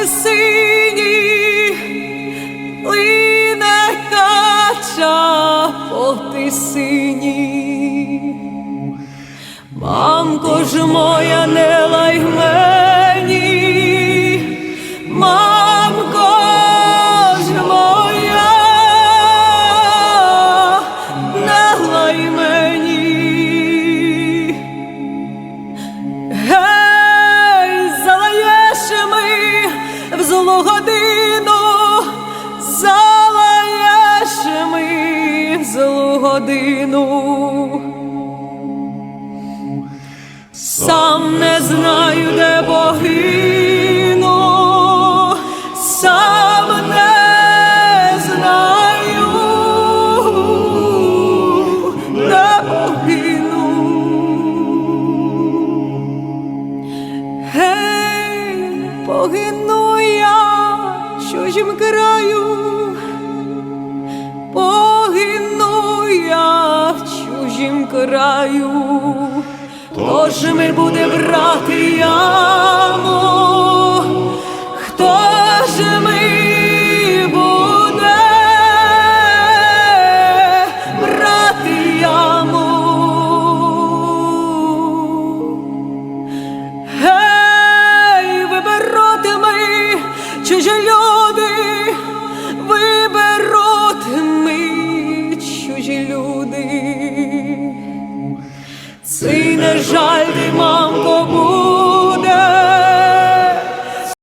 морі сині лине кача по тисині, мамко ж моя не лай мені, мамко ж моя не лай мені. Годину, залаєш ми злу годину. Сам не знаю, де погину, сам не знаю, де погину. Гей, погину в чужім краю, погину я в чужім краю, хто ж ми буде брати яму, хто ж ми буде брати яму? Гей, виберуть ми, чужі люди, чужі люди. сине не жаль ти, мамко,